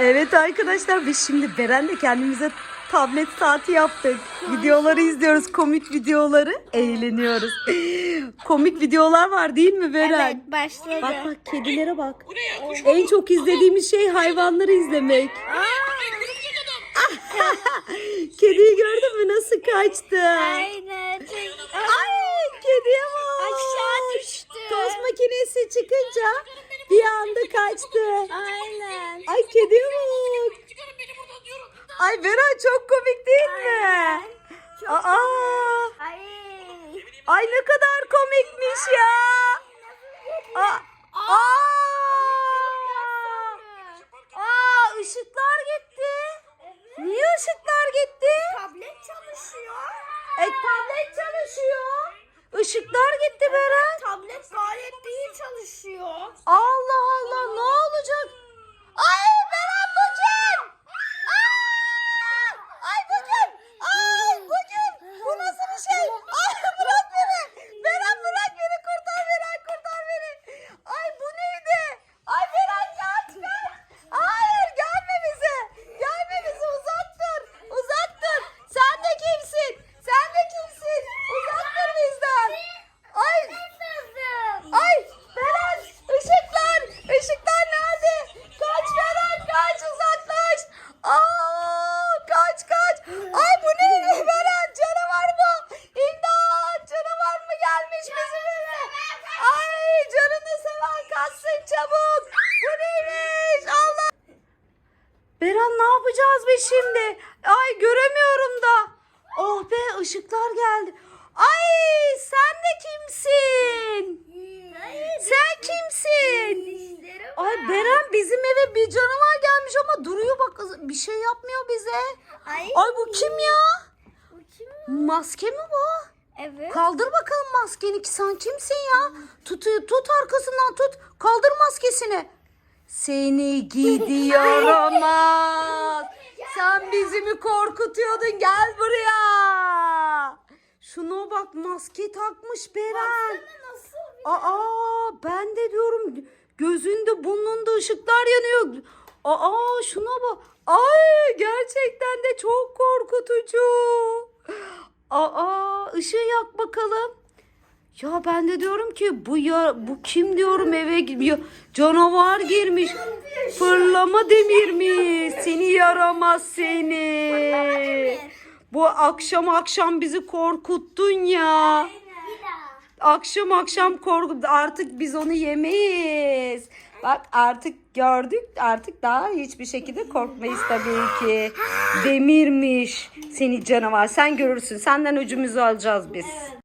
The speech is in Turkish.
Evet arkadaşlar biz şimdi Beren'le kendimize tablet saati yaptık. Videoları izliyoruz, komik videoları. Eğleniyoruz. komik videolar var değil mi Beren? Evet başladı. Bak bak kedilere bak. En çok izlediğimiz şey hayvanları izlemek. Kediyi gördün mü nasıl kaçtı? Aynen. Ay kediye bak. Aşağı düştü. Toz makinesi çıkınca anda kaçtı. Aynen. Ay kediye bak. Ay Beren çok komik değil mi? Çok Aa, Ay. ay ne kadar komikmiş ya. Aa, aa, aa, ışıklar gitti. Niye ışıklar gitti? Tablet çalışıyor. E tablet çalışıyor. Işıklar gitti Beren. Tablet gayet iyi çalışıyor. Allah Allah ne olacak? Ay Beren bu kim? Aa! Ay bu kim? Ay bu kim? Bu nasıl bir şey? Ay bırak beni. Beren bırak beni kurtar Beren kurtar beni. Ay bu neydi? Ay Beren kaç kaç. Hayır gelme bize. Gelme bize uzak dur. Uzak dur. Sen de kimsin? Sen de kimsin? Uzak dur bizden. Ay Ay Beren ışıklar ışıklar nerede? Kaç Beren kaç uzaklaş. Aa kaç kaç. Ay bu ne Beren canavar mı? İmdat canavar mı gelmiş bizim eve? Ay canını seven kaçsın çabuk. Bu neymiş Allah. Beren ne yapacağız biz şimdi? Ay göremiyorum da. Oh be ışıklar geldi. Ay sen de kimsin? Sen kimsin? Ay Beren bizim eve bir canavar gelmiş ama duruyor bak bir şey yapmıyor bize. Ay. Bu kim ya? Bu kim? Maske mi bu? Evet. Kaldır bakalım maskeni ki sen kimsin ya? Tut, tut arkasından tut. Kaldır maskesini. Seni gidiyorum. Sen bizi mi korkutuyordun? Gel buraya. Şuna bak maske takmış Beren. Nasıl? Aa ben de diyorum gözünde burnunda ışıklar yanıyor. Aa şuna bak. Ay gerçekten de çok korkutucu. Aa ışığı yak bakalım. Ya ben de diyorum ki bu ya bu kim diyorum eve gidiyor. Canavar girmiş. Fırlama demirmiş. Seni yaramaz seni. Bu akşam akşam bizi korkuttun ya. Akşam akşam korkup artık biz onu yemeyiz. Bak artık gördük artık daha hiçbir şekilde korkmayız tabii ki. Demirmiş seni canavar. Sen görürsün. Senden öcümüzü alacağız biz.